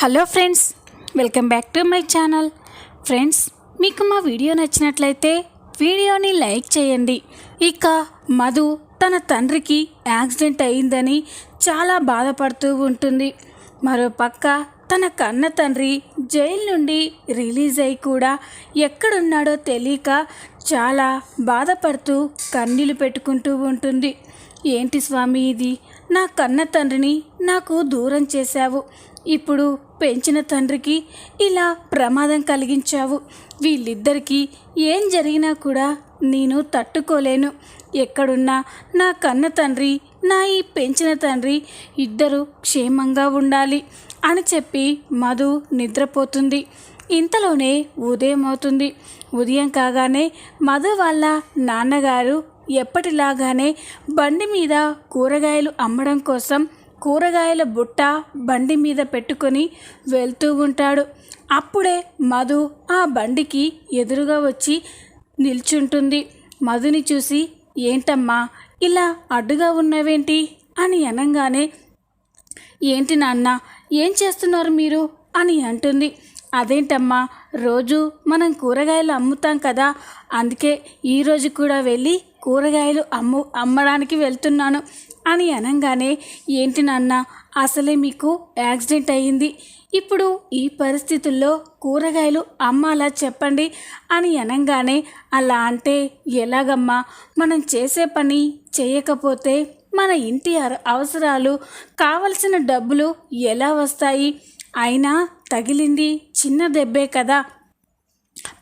Hello friends welcome back to my channel. Friends మీకు మా video నచ్చినట్లయితే వీడియోని లైక్ చేయండి. ఇక మధు తన తండ్రికి యాక్సిడెంట్ అయిందని చాలా బాధపడుతూ ఉంటుంది. మరో పక్క తన కన్న తండ్రి జైలు నుండి రిలీజ్ అయి కూడా ఎక్కడున్నాడో తెలియక చాలా బాధపడుతూ కన్నీళ్ళు పెట్టుకుంటూ ఉంటుంది. ఏంటి స్వామి ఇది? నా కన్న తండ్రిని నాకు దూరం చేశావు. ఇప్పుడు పెంచిన తండ్రికి ఇలా ప్రమాదం కలిగించావు. వీళ్ళిద్దరికీ ఏం జరిగినా కూడా నేను తట్టుకోలేను. ఎక్కడున్నా నా కన్న తండ్రి నా ఈ పెంచిన తండ్రి ఇద్దరు క్షేమంగా ఉండాలి అని చెప్పి మధు నిద్రపోతుంది. ఇంతలోనే ఉదయం అవుతుంది. ఉదయం కాగానే మధు వాళ్ళ నాన్నగారు ఎప్పటిలాగానే బండి మీద కూరగాయలు అమ్మడం కోసం కూరగాయల బుట్ట బండి మీద పెట్టుకొని వెళ్తూ ఉంటాడు. అప్పుడే మధు ఆ బండికి ఎదురుగా వచ్చి నిల్చుంటుంది. మధుని చూసి ఏంటమ్మా ఇలా అడ్డుగా ఉన్నవేంటి? అని అనగానే ఏంటి నాన్న ఏం చేస్తున్నారు మీరు? అని అంటుంది. అదేంటమ్మా రోజు మనం కూరగాయలు అమ్ముతాం కదా అందుకే ఈరోజు కూడా వెళ్ళి కూరగాయలు అమ్ము అమ్మడానికి వెళ్తున్నాను. అని అనగానే ఏంటి నాన్న అసలే మీకు యాక్సిడెంట్ అయ్యింది. ఇప్పుడు ఈ పరిస్థితుల్లో కూరగాయలు అమ్మాలా చెప్పండి అని అనగానే అలా అంటే ఎలాగమ్మా? మనం చేసే పని చేయకపోతే మన ఇంటి అవసరాలు కావలసిన డబ్బులు ఎలా వస్తాయి? అయినా తగిలింది చిన్న దెబ్బే కదా.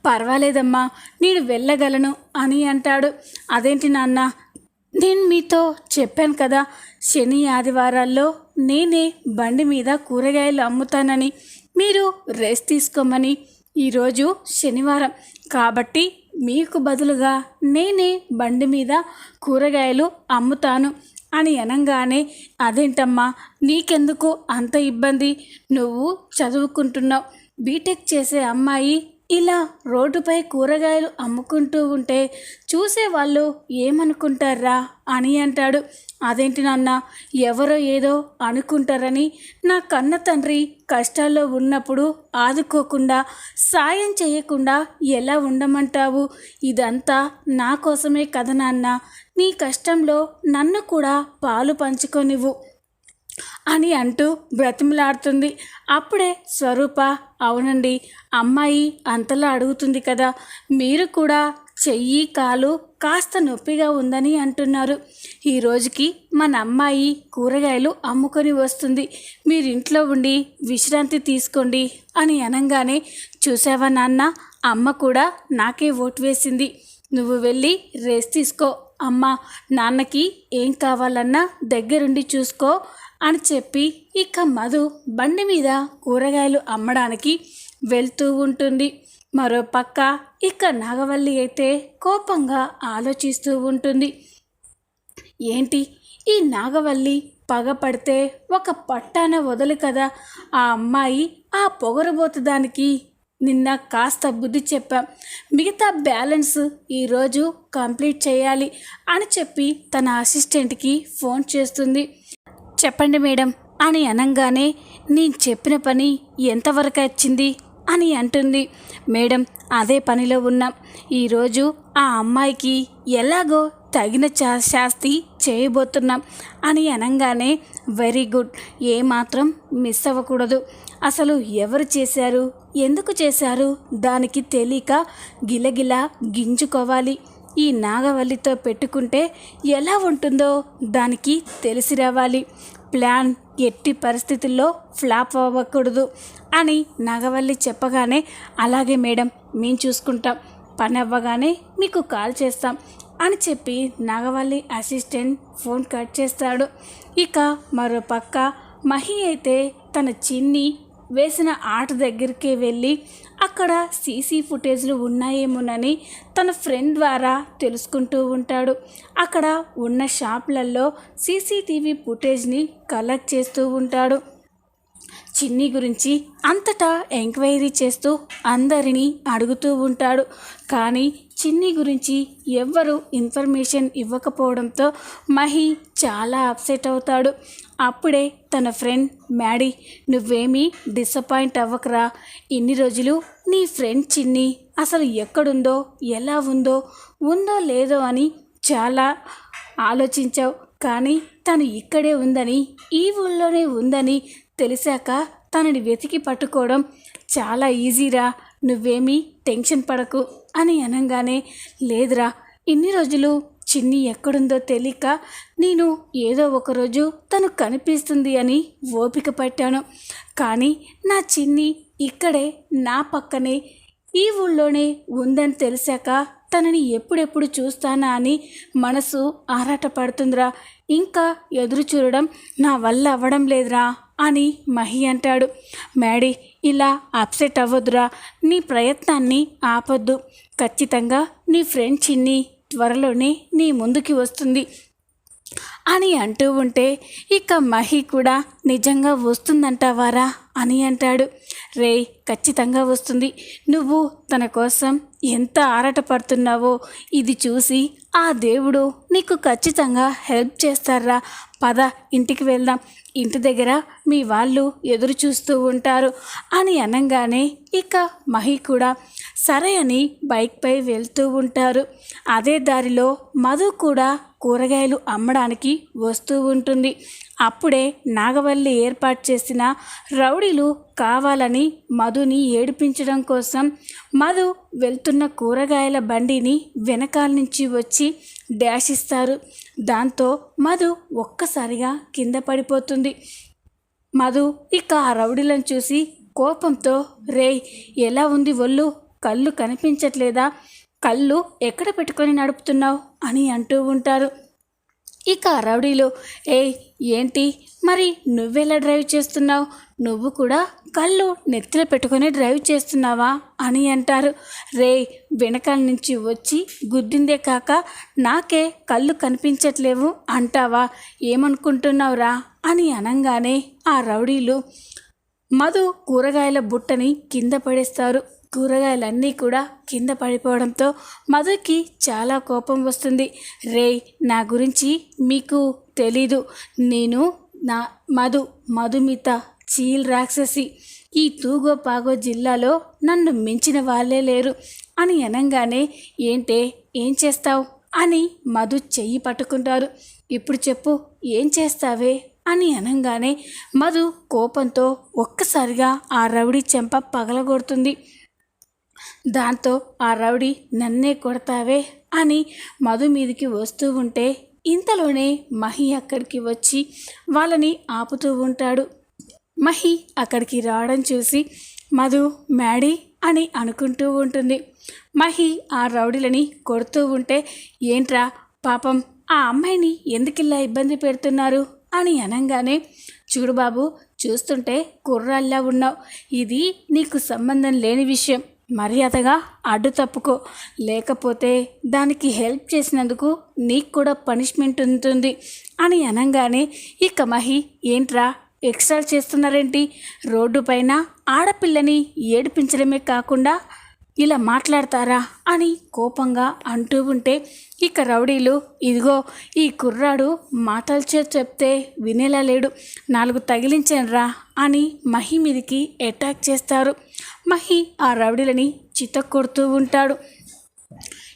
పర్వాలేదమ్మా నేను వెళ్ళగలను అని అంటాడు. అదేంటి నాన్న నేను మీతో చెప్పాను కదా శని ఆదివారాల్లో నేనే బండి మీద కూరగాయలు అమ్ముతానని. మీరు రెస్ట్ తీసుకోమని ఈరోజు శనివారం. కాబట్టి మీకు బదులుగా నేనే బండి మీద కూరగాయలు అమ్ముతాను అని అనగానే అదేంటమ్మా నీకెందుకు అంత ఇబ్బంది? నువ్వు చదువుకుంటున్నావు. బీటెక్ చేసే అమ్మాయి ఇలా రోడ్డుపై కూరగాయలు అమ్ముకుంటూ ఉంటే చూసేవాళ్ళు ఏమనుకుంటారా అని అంటాడు. అదేంటి నాన్న ఎవరో ఏదో అనుకుంటారని నా కన్న తండ్రి కష్టాల్లో ఉన్నప్పుడు ఆదుకోకుండా సాయం చేయకుండా ఎలా ఉండమంటావు? ఇదంతా నా కోసమే కదా నాన్న నీ కష్టంలో నన్ను కూడా పాలు పంచుకొనివ్వు అని అంటూ బ్రతిమలాడుతుంది. అప్పుడే స్వరూప అవునండి. అమ్మాయి అంతలా అడుగుతుంది కదా. మీరు కూడా చెయ్యి కాలు కాస్త నొప్పిగా ఉందని అంటున్నారు. ఈ రోజుకి మన అమ్మాయి కూరగాయలు అమ్ముకొని వస్తుంది. మీరు ఇంట్లో ఉండి విశ్రాంతి తీసుకోండి అని అనగానే చూసావా నాన్న అమ్మ కూడా నాకే ఓటు వేసింది. నువ్వు వెళ్ళి రేస్ తీసుకో. అమ్మ నాన్నకి ఏం కావాలన్నా దగ్గరుండి చూసుకో. అని చెప్పి ఇక మధు బండి మీద కూరగాయలు అమ్మడానికి వెళ్తూ ఉంటుంది. మరో పక్క ఇక నాగవల్లి అయితే కోపంగా ఆలోచిస్తూ ఉంటుంది. ఏంటి? ఈ నాగవల్లి పగపడితే ఒక పట్టాన వదలు కదా. ఆ అమ్మాయి ఆ పొగరబోతు దానికి నిన్న కాస్త బుద్ధి చెప్పాం. మిగతా బ్యాలెన్స్ ఈరోజు కంప్లీట్ చేయాలి అని చెప్పి తన అసిస్టెంట్కి ఫోన్ చేస్తుంది. చెప్పండి మేడం అని అనగానే నేను చెప్పిన పని ఎంతవరకు వచ్చింది? అని అంటుంది. మేడం అదే పనిలో ఉన్నాం. ఈరోజు ఆ అమ్మాయికి ఎలాగో తగిన చా- శాస్తి చేయబోతున్నాం అని అనగానే వెరీ గుడ్. ఏమాత్రం మిస్ అవ్వకూడదు. అసలు ఎవరు చేశారు? ఎందుకు చేశారు? దానికి తెలియక గిలగిలా గింజుకోవాలి. ఈ నాగవల్లితో పెట్టుకుంటే ఎలా ఉంటుందో దానికి తెలిసి రావాలి. ప్లాన్ ఎట్టి పరిస్థితుల్లో ఫ్లాప్ అవ్వకూడదు అని నాగవల్లి చెప్పగానే అలాగే మేడం మేము చూసుకుంటాం. పని అవ్వగానే మీకు కాల్ చేస్తాం అని చెప్పి నాగవల్లి అసిస్టెంట్ ఫోన్ కట్ చేస్తాడు. ఇక మరో పక్క మహి అయితే తన చిన్ని వేసిన ఆట దగ్గరికి వెళ్ళి అక్కడ సీసీ ఫుటేజ్లు ఉన్నాయేమోనని తన ఫ్రెండ్ ద్వారా తెలుసుకుంటూ ఉంటాడు. అక్కడ ఉన్న షాపులలో సీసీటీవీ ఫుటేజ్ని కలెక్ట్ చేస్తూ ఉంటాడు. చిన్ని గురించి అంతటా ఎంక్వైరీ చేస్తూ అందరినీ అడుగుతూ ఉంటాడు. కానీ చిన్ని గురించి ఎవ్వరూ ఇన్ఫర్మేషన్ ఇవ్వకపోవడంతో మహి చాలా అప్సెట్ అవుతాడు. అప్పుడే తన ఫ్రెండ్ మ్యాడీ నువ్వేమీ డిసప్పాయింట్ అవ్వకరా. ఇన్ని రోజులు నీ ఫ్రెండ్ చిన్ని అసలు ఎక్కడుందో ఎలా ఉందో ఉందో లేదో అని చాలా ఆలోచించావు. కానీ తను ఇక్కడే ఉందని ఈ ఊళ్ళోనే ఉందని తెలిసాక తనని వెతికి పట్టుకోవడం చాలా ఈజీరా. నువ్వేమీ టెన్షన్ పడకు అని అనగానే లేదురా ఇన్ని రోజులు చిన్ని ఎక్కడుందో తెలియక నేను ఏదో ఒకరోజు తను కనిపిస్తుంది అని ఓపిక పట్టాను. కానీ నా చిన్ని ఇక్కడే నా పక్కనే ఈ ఊళ్ళోనే ఉందని తెలిసాక తనని ఎప్పుడెప్పుడు చూస్తానా అని మనసు ఆరాటపడుతుందిరా. ఇంకా ఎదురు చూడడం నా వల్ల అవ్వడం లేదురా. అని మహి అంటాడు. మేడీ ఇలా అప్సెట్ అవ్వద్దురా నీ ప్రయత్నాన్ని ఆపొద్దు. ఖచ్చితంగా నీ ఫ్రెండ్ చిన్ని త్వరలోనే నీ ముందుకి వస్తుంది అని అంటూ ఉంటే ఇక మహి కూడా నిజంగా వస్తుందంటావారా అని అంటాడు. రే ఖచ్చితంగా వస్తుంది. నువ్వు తన కోసం ఎంత ఆరాటపడుతున్నావో ఇది చూసి ఆ దేవుడు నీకు ఖచ్చితంగా హెల్ప్ చేస్తారా? పద ఇంటికి వెళ్దాం. ఇంటి దగ్గర మీ వాళ్ళు ఎదురు చూస్తూ ఉంటారు. అని అనగానే ఇక మహి కూడా సరే అని బైక్పై వెళ్తూ ఉంటారు. అదే దారిలో మధు కూడా కూరగాయలు అమ్మడానికి వస్తూ ఉంటుంది. అప్పుడే నాగవల్లి ఏర్పాటు చేసిన రౌడీలు కావాలని మధుని ఏడిపించడం కోసం మధు వెళ్తున్న కూరగాయల బండిని వెనకాల నుంచి వచ్చి డాష్ ఇస్తారు. దాంతో మధు ఒక్కసారిగా కింద పడిపోతుంది. మధు ఇక ఆ రౌడీలను చూసి కోపంతో రేయ్ ఎలా ఉంది ఒళ్ళు? కళ్ళు కనిపించట్లేదా? కళ్ళు ఎక్కడ పెట్టుకొని నడుపుతున్నావు? అని అంటూ ఉంటారు. ఇక రౌడీలో ఏ ఏంటి? మరి నువ్వెలా డ్రైవ్ చేస్తున్నావు? నువ్వు కూడా కళ్ళు నెత్తిలో పెట్టుకొని డ్రైవ్ చేస్తున్నావా? అని అంటారు. రే వెనకాల నుంచి వచ్చి గుద్దిందే కాక నాకే కళ్ళు కనిపించట్లేవు అంటావా? ఏమనుకుంటున్నావురా? అని అనగానే ఆ రౌడీలు మధు కూరగాయల బుట్టని కింద పడేస్తారు. కూరగాయలన్నీ కూడా కింద పడిపోవడంతో మధుకి చాలా కోపం వస్తుంది. రే నా గురించి మీకు తెలీదు. నేను నా మధు మధుమిత చీల్ రాక్షసి. ఈ తూగో పాగో జిల్లాలో నన్ను మించిన వాళ్ళే లేరు అని అనగానే ఏంటే ఏం చేస్తావు అని మధు చెయ్యి పట్టుకుంటారు. ఇప్పుడు చెప్పు ఏం చేస్తావే అని అనగానే మధు కోపంతో ఒక్కసారిగా ఆ రౌడీ చెంప పగలగొడుతుంది. దాంతో ఆ రౌడీ నన్నే కొడతావే అని మధు మీదికి వస్తూ ఉంటే ఇంతలోనే మహి అక్కడికి వచ్చి వాళ్ళని ఆపుతూ ఉంటాడు. మహి అక్కడికి రావడం చూసి మధు మ్యాడీ అని అనుకుంటూ ఉంటుంది. మహి ఆ రౌడీలని కొడుతూ ఉంటే ఏంట్రా పాపం ఆ అమ్మాయిని ఎందుకిలా ఇబ్బంది పెడుతున్నారు? అని అనగానే చూడు బాబు చూస్తుంటే కుర్రాల్లా ఉన్నావు. ఇది నీకు సంబంధం లేని విషయం. మర్యాదగా అడ్డు తప్పుకో. లేకపోతే దానికి హెల్ప్ చేసినందుకు నీకు కూడా పనిష్మెంట్ ఉంటుంది అని అనగానే ఇక మహి ఏంట్రా ఎక్స్ట్రా చేస్తున్నారేంటి? రోడ్డు పైన ఆడపిల్లని ఏడిపించడమే కాకుండా ఇలా మాట్లాడతారా? అని కోపంగా అంటూ ఉంటే ఇక రౌడీలు ఇదిగో ఈ కుర్రాడు మాటలు చే చెప్తే వినేలా లేడు. నాలుగు తగిలించనరా అని మహి మీదికి అటాక్ చేస్తారు. మహి ఆ రౌడీలని చిత కొడుతూ ఉంటాడు.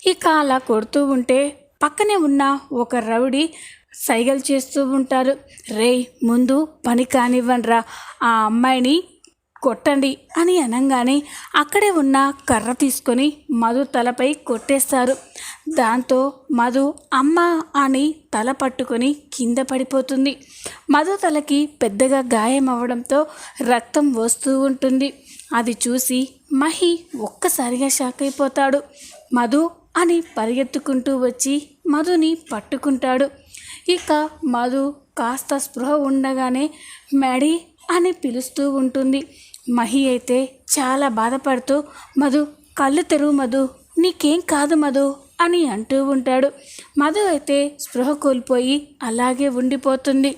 ఇక అలా కొడుతూ ఉంటే పక్కనే ఉన్న ఒక రౌడీ సైగలు చేస్తూ ఉంటారు రేయ్ ముందు పని కానివ్వండిరా ఆ అమ్మాయిని కొట్టండి అని అనగానే అక్కడే ఉన్న కర్ర తీసుకొని మధు తలపై కొట్టేస్తారు. దాంతో మధు అమ్మ అని తల పట్టుకొని కింద పడిపోతుంది. మధు తలకి పెద్దగా గాయం అవ్వడంతో రక్తం వస్తూ ఉంటుంది. అది చూసి మహి ఒక్కసారిగా షాక్ అయిపోతాడు. మధు అని పరిగెత్తుకుంటూ వచ్చి మధుని పట్టుకుంటాడు. ఇక మధు కాస్త స్పృహ ఉండగానే మ్యాడీ అని పిలుస్తూ ఉంటుంది. మహి అయితే చాలా బాధపడుతూ మధు కళ్ళు తెరువు మధు నీకేం కాదు మధు అని అంటూ ఉంటాడు. మధు అయితే స్పృహ కోల్పోయి అలాగే ఉండిపోతుంది.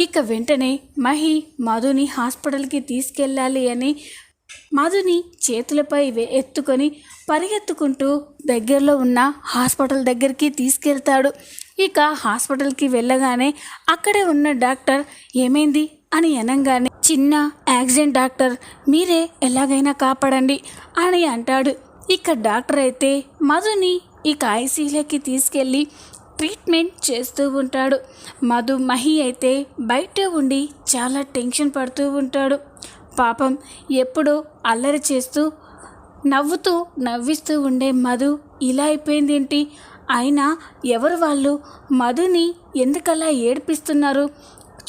ఇక వెంటనే మహి మధుని హాస్పిటల్కి తీసుకెళ్ళాలి అని మధుని చేతులపై ఎత్తుకొని పరిగెత్తుకుంటూ దగ్గరలో ఉన్న హాస్పిటల్ దగ్గరికి తీసుకెళ్తాడు. ఇక హాస్పిటల్కి వెళ్ళగానే అక్కడే ఉన్న డాక్టర్ ఏమైంది? అని అనగానే చిన్న యాక్సిడెంట్ డాక్టర్ మీరే ఎలాగైనా కాపాడండి అని అంటాడు. ఇక డాక్టర్ అయితే మధుని ఇక ఐసీలోకి తీసుకెళ్ళి ట్రీట్మెంట్ చేస్తూ ఉంటాడు. మధు మహి అయితే బయట ఉండి చాలా టెన్షన్ పడుతూ ఉంటాడు. పాపం ఎప్పుడూ అల్లరి చేస్తూ నవ్వుతూ నవ్విస్తూ ఉండే మధు ఇలా అయిపోయింది ఏంటి? అయినా ఎవరు వాళ్ళు? మధుని ఎందుకలా ఏడిపిస్తున్నారు?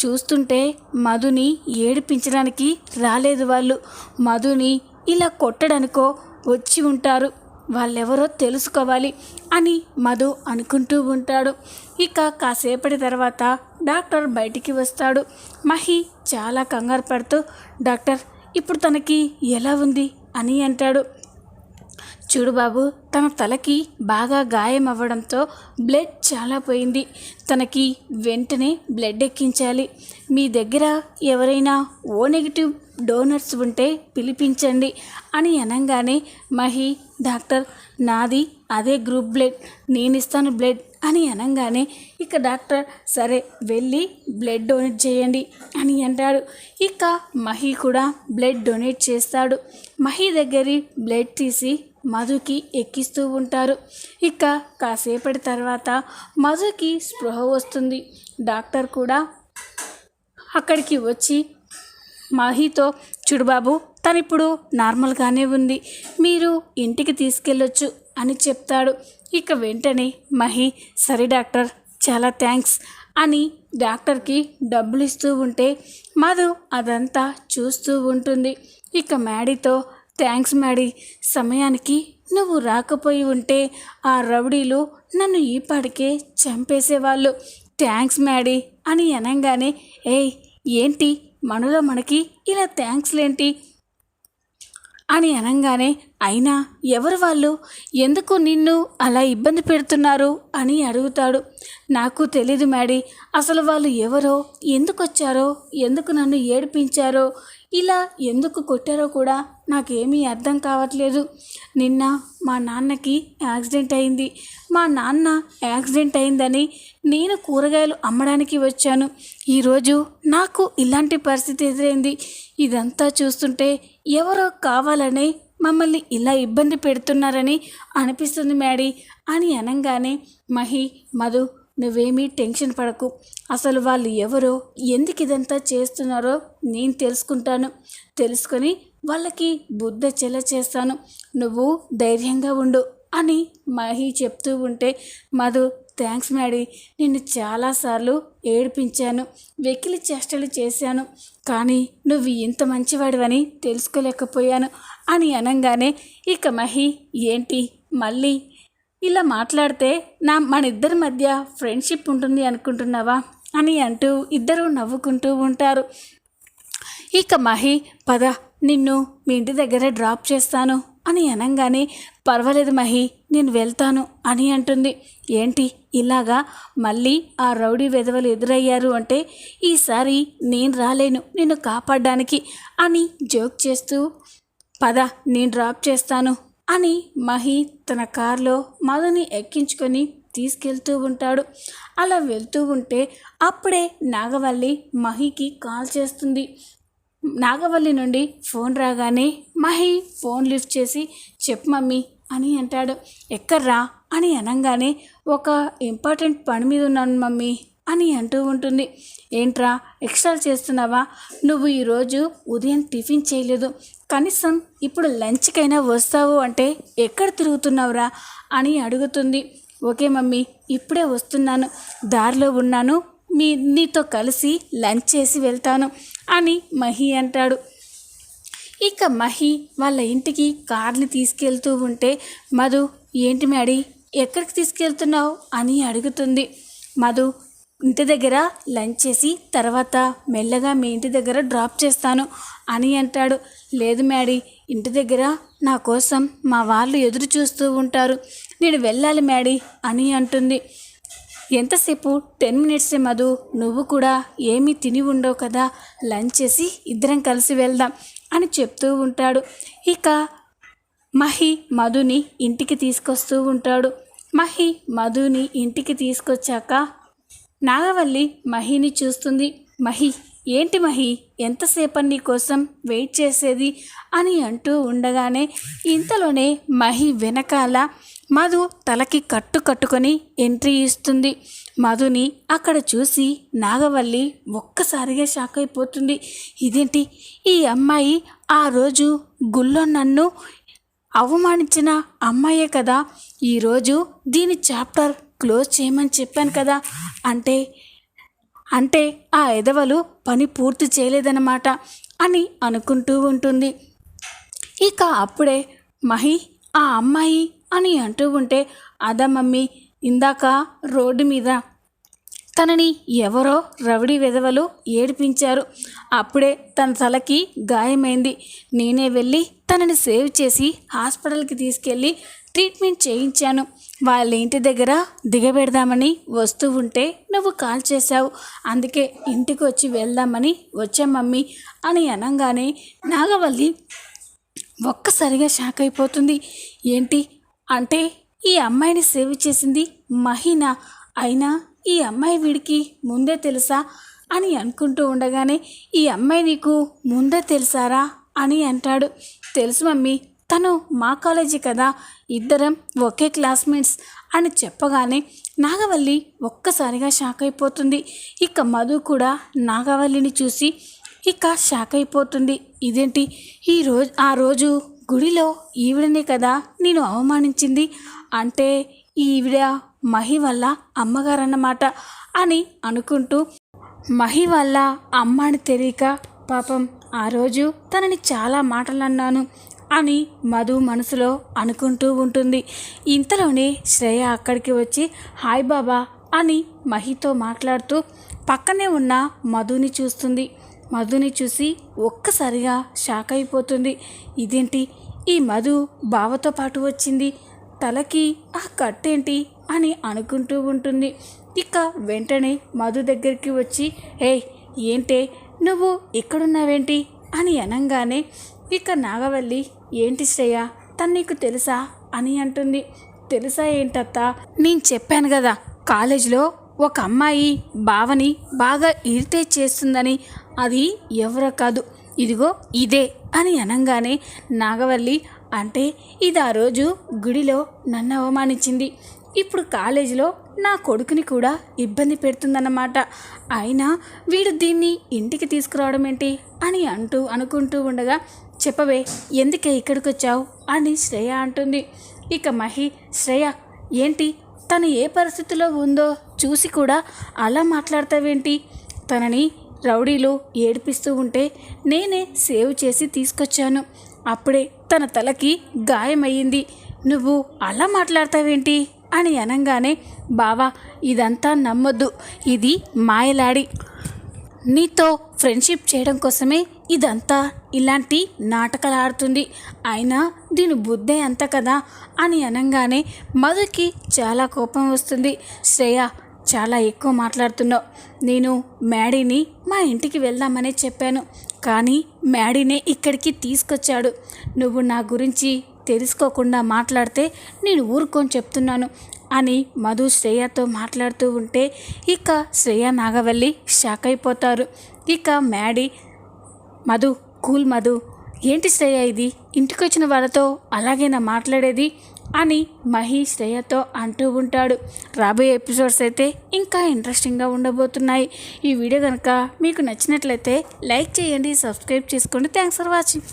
చూస్తుంటే మధుని ఏడిపించడానికి రాలేదు వాళ్ళు. మధుని ఇలా కొట్టడానికో వచ్చి ఉంటారు. వాళ్ళెవరో తెలుసుకోవాలి అని మధు అనుకుంటూ ఉంటాడు. ఇక కాసేపటి తర్వాత డాక్టర్ బయటికి వస్తాడు. మహి చాలా కంగారు పడుతూ డాక్టర్ ఇప్పుడు తనకి ఎలా ఉంది? అని అంటాడు. చూడు బాబు తన తలకి బాగా గాయం అవ్వడంతో బ్లడ్ చాలా పోయింది. తనకి వెంటనే బ్లడ్ ఎక్కించాలి. మీ దగ్గర ఎవరైనా ఓ నెగిటివ్ డోనర్స్ ఉంటే పిలిపించండి అని అనగానే మహి డాక్టర్ నాది అదే గ్రూప్ బ్లడ్ నేను ఇస్తాను బ్లడ్ అని అనగానే ఇక డాక్టర్ సరే వెళ్ళి బ్లడ్ డొనేట్ చేయండి అని అంటాడు. ఇక మహి కూడా బ్లడ్ డొనేట్ చేస్తాడు. మహి దగ్గరి బ్లడ్ తీసి మధుకి ఎక్కిస్తూ ఉంటారు. ఇక కాసేపటి తర్వాత మధుకి స్పృహ వస్తుంది. డాక్టర్ కూడా అక్కడికి వచ్చి మహితో చూడు బాబు తనిప్పుడు నార్మల్గానే ఉంది. మీరు ఇంటికి తీసుకెళ్ళొచ్చు అని చెప్తాడు. ఇక వెంటనే మహి సరే డాక్టర్ చాలా థ్యాంక్స్ అని డాక్టర్కి డబ్బులు ఇస్తూ ఉంటే మధు అదంతా చూస్తూ ఉంటుంది. ఇక మ్యాడీతో థ్యాంక్స్ మ్యాడీ సమయానికి నువ్వు రాకపోయి ఉంటే ఆ రౌడీలు నన్ను ఈ చంపేసేవాళ్ళు. థ్యాంక్స్ మ్యాడీ అని అనగానే ఏయ్ ఏంటి? మనలో మనకి ఇలా థ్యాంక్స్లేంటి అని అనగానే అయినా ఎవరు వాళ్ళు? ఎందుకు నిన్ను అలా ఇబ్బంది పెడుతున్నారు? అని అడుగుతాడు. నాకు తెలీదు మ్యాడీ అసలు వాళ్ళు ఎవరో? ఎందుకు వచ్చారో ఎందుకు నన్ను ఏడిపించారో? ఇలా ఎందుకు కొట్టారో కూడా నాకేమీ అర్థం కావట్లేదు. నిన్న మా నాన్నకి యాక్సిడెంట్ అయింది. మా నాన్న యాక్సిడెంట్ అయిందని నేను కూరగాయలు అమ్మడానికి వచ్చాను. ఈరోజు నాకు ఇలాంటి పరిస్థితి ఎదురైంది. ఇదంతా చూస్తుంటే ఎవరో కావాలనే మమ్మల్ని ఇలా ఇబ్బంది పెడుతున్నారని అనిపిస్తుంది మ్యాడీ అని అనగానే మహి మధు నువ్వేమీ టెన్షన్ పడకు. అసలు వాళ్ళు ఎవరో ఎందుకు ఇదంతా చేస్తున్నారో నేను తెలుసుకుంటాను. తెలుసుకొని వాళ్ళకి బుద్ధ చెల చేస్తాను. నువ్వు ధైర్యంగా ఉండు అని మహి చెప్తూ ఉంటే మధు థ్యాంక్స్ మ్యాడీ నిన్ను చాలాసార్లు ఏడిపించాను వెకిలి చేష్టలు చేశాను కానీ నువ్వు ఇంత మంచివాడివని తెలుసుకోలేకపోయాను అని అనగానే ఇక మహి ఏంటి మళ్ళీ ఇలా మాట్లాడితే నా మన ఇద్దరి మధ్య ఫ్రెండ్షిప్ ఉంటుంది అనుకుంటున్నావా? అని అంటూ ఇద్దరూ నవ్వుకుంటూ ఉంటారు. ఇక మహి పద నిన్ను మీ ఇంటి దగ్గర డ్రాప్ చేస్తాను. అని అనగానే పర్వాలేదు మహి నేను వెళ్తాను అని అంటుంది. ఏంటి ఇలాగా మళ్ళీ ఆ రౌడీ వెధవలు ఎదురయ్యారు అంటే ఈసారి నేను రాలేను నిన్ను కాపాడడానికి అని జోక్ చేస్తూ పద నేను డ్రాప్ చేస్తాను అని మహి తన కారులో మధుని ఎక్కించుకొని తీసుకెళ్తూ ఉంటాడు. అలా వెళ్తూ ఉంటే అప్పుడే నాగవల్లి మహికి కాల్ చేస్తుంది. నాగవల్లి నుండి ఫోన్ రాగానే మహి ఫోన్ లిఫ్ట్ చేసి చెప్పు మమ్మీ అని అంటాడు. ఎక్కడ్రా? అని అనగానే ఒక ఇంపార్టెంట్ పని మీద ఉన్నాను మమ్మీ అని అంటూ ఉంటుంది. ఏంట్రా ఎక్స్ట్రా చేస్తున్నావా? నువ్వు ఈరోజు ఉదయం టిఫిన్ చేయలేదు. కనీసం ఇప్పుడు లంచ్కైనా వస్తావు అంటే ఎక్కడ తిరుగుతున్నావురా? అని అడుగుతుంది. ఓకే మమ్మీ ఇప్పుడే వస్తున్నాను. దారిలో ఉన్నాను. మీ నీతో కలిసి లంచ్ చేసి వెళ్తాను అని మహి అంటాడు. ఇక మహి వాళ్ళ ఇంటికి కార్ని తీసుకెళ్తూ ఉంటే మధు ఏంటి మ్యాడీ ఎక్కడికి తీసుకెళ్తున్నావు? అని అడుగుతుంది. మధు ఇంటి దగ్గర లంచ్ చేసి తర్వాత మెల్లగా మీ ఇంటి దగ్గర డ్రాప్ చేస్తాను అని అంటాడు. లేదు మ్యాడీ ఇంటి దగ్గర నా కోసం మా వాళ్ళు ఎదురు చూస్తూ ఉంటారు. నేను వెళ్ళాలి మ్యాడీ అని అంటుంది. ఎంతసేపు? టెన్ మినిట్సే మధు. నువ్వు కూడా ఏమీ తిని ఉండవు కదా. లంచ్ చేసి ఇద్దరం కలిసి వెళ్దాం అని చెప్తూ ఉంటాడు. ఇక మహి మధుని ఇంటికి తీసుకొస్తూ ఉంటాడు. మహి మధుని ఇంటికి తీసుకొచ్చాక నాగవల్లి మహిని చూస్తుంది. మహి ఏంటి మహి? ఎంతసేపని నీ కోసం వెయిట్ చేసేది? అని అంటూ ఉండగానే ఇంతలోనే మహి వెనకాల మధు తలకి కట్టు కట్టుకొని ఎంట్రీ ఇస్తుంది. మధుని అక్కడ చూసి నాగవల్లి ఒక్కసారిగా షాక్ అయిపోతుంది. ఇదేంటి? ఈ అమ్మాయి ఆ రోజు గుళ్ళో నన్ను అవమానించిన అమ్మాయే కదా. ఈరోజు దీని చాప్టర్ క్లోజ్ చేయమని చెప్పాను కదా. అంటే అంటే ఆ ఎదవలు పని పూర్తి చేయలేదన్నమాట అని అనుకుంటూ ఉంటుంది. ఇక అప్పుడే మహి ఆ అమ్మాయి అని అంటూ ఉంటే అదా మమ్మీ ఇందాక రోడ్డు మీద తనని ఎవరో రవిడి విధవలు ఏడిపించారు. అప్పుడే తన తలకి గాయమైంది. నేనే వెళ్ళి తనని సేవ్ చేసి హాస్పిటల్కి తీసుకెళ్ళి ట్రీట్మెంట్ చేయించాను. వాళ్ళ ఇంటి దగ్గర దిగబెడదామని వస్తూ ఉంటే నువ్వు కాల్ చేశావు. అందుకే ఇంటికి వచ్చి వెళ్దామని వచ్చా మమ్మీ అని అనగానే నాగవల్లి ఒక్కసారిగా షాక్ అయిపోతుంది. ఏంటి అంటే ఈ అమ్మాయిని సేవ్ చేసింది మహిన. అయినా ఈ అమ్మాయి వీడికి ముందే తెలుసా అని అనుకుంటూ ఉండగానే ఈ అమ్మాయి నీకు ముందే తెలుసారా అని అంటాడు. తెలుసు మమ్మీ తను మా కాలేజీ కదా ఇద్దరం ఒకే క్లాస్మేట్స్ అని చెప్పగానే నాగవల్లి ఒక్కసారిగా షాక్ అయిపోతుంది. ఇక మధు కూడా నాగవల్లిని చూసి ఇక షాక్ అయిపోతుంది. ఇదేంటి? ఈ రోజు ఆ రోజు గుడిలో ఈవిడనే కదా నేను అవమానించింది? అంటే ఈవిడ మహి వల్ల అమ్మగారన్నమాట అని అనుకుంటూ మహి వల్ల అమ్మ అని తెలియక పాపం ఆ రోజు తనని చాలా మాటలు అన్నాను అని మధు మనసులో అనుకుంటూ ఉంటుంది. ఇంతలోనే శ్రేయ అక్కడికి వచ్చి హాయ్ బాబా అని మహితో మాట్లాడుతూ పక్కనే ఉన్న మధుని చూస్తుంది. మధుని చూసి ఒక్కసారిగా షాక్ అయిపోతుంది. ఇదేంటి? ఈ మధు బావతో పాటు వచ్చింది. తలకి ఆ కట్టేంటి అని అనుకుంటూ ఉంటుంది. ఇక వెంటనే మధు దగ్గరికి వచ్చి హే ఏంటే? నువ్వు ఇక్కడున్నావేంటి? అని అనగానే ఇక నాగవల్లి ఏంటి శ్రేయ? తను నీకు తెలుసా? అని అంటుంది. తెలుసా ఏంటత్తా? నేను చెప్పాను కదా కాలేజీలో ఒక అమ్మాయి బావని బాగా ఇరిటేట్ చేస్తుందని అది ఎవరో కాదు. ఇదిగో ఇదే అని అనగానే నాగవల్లి అంటే ఇది ఆ రోజు గుడిలో నన్ను అవమానించింది. ఇప్పుడు కాలేజీలో నా కొడుకుని కూడా ఇబ్బంది పెడుతుందన్నమాట. అయినా వీడు దీన్ని ఇంటికి తీసుకురావడం ఏంటి అని అంటూ అనుకుంటూ ఉండగా చెప్పవే ఎందుకే ఇక్కడికి వచ్చావు అని శ్రేయ అంటుంది. ఇక మహి శ్రేయ ఏంటి? తను ఏ పరిస్థితిలో ఉందో చూసి కూడా అలా మాట్లాడతావేంటి? తనని రౌడీలు ఏడిపిస్తూ ఉంటే నేనే సేవ్ చేసి తీసుకొచ్చాను. అప్పుడే తన తలకి గాయమయ్యింది. నువ్వు అలా మాట్లాడతావేంటి? అని అనగానే బావా ఇదంతా నమ్మొద్దు. ఇది మాయలాడి. నీతో ఫ్రెండ్షిప్ చేయడం కోసమే ఇదంతా. ఇలాంటి నాటకాలు ఆడుతుంది. అయినా దీని బుద్ధే అంత కదా? అని అనగానే మధుకి చాలా కోపం వస్తుంది. శ్రేయ చాలా ఎక్కువ మాట్లాడుతున్నావు. నేను మ్యాడీని మా ఇంటికి వెళ్దామనే చెప్పాను. కానీ మ్యాడీనే ఇక్కడికి తీసుకొచ్చాడు. నువ్వు నా గురించి తెలుసుకోకుండా మాట్లాడితే నేను ఊరుకొని చెప్తున్నాను అని మధు శ్రేయతో మాట్లాడుతూ ఉంటే ఇక శ్రేయ నాగవల్లి షాక్ అయిపోతారు. ఇక మ్యాడీ మధు కూల్ మధు ఏంటి శ్రేయ ఇది? ఇంటికి వచ్చిన వాళ్ళతో అలాగేనా మాట్లాడేది? అని మహి శ్రేయతో అంటూ ఉంటాడు. రాబోయే ఎపిసోడ్స్ అయితే ఇంకా ఇంట్రెస్టింగ్గా ఉండబోతున్నాయి. ఈ వీడియో కనుక మీకు నచ్చినట్లయితే లైక్ చేయండి సబ్స్క్రైబ్ చేసుకోండి. Thanks for watching.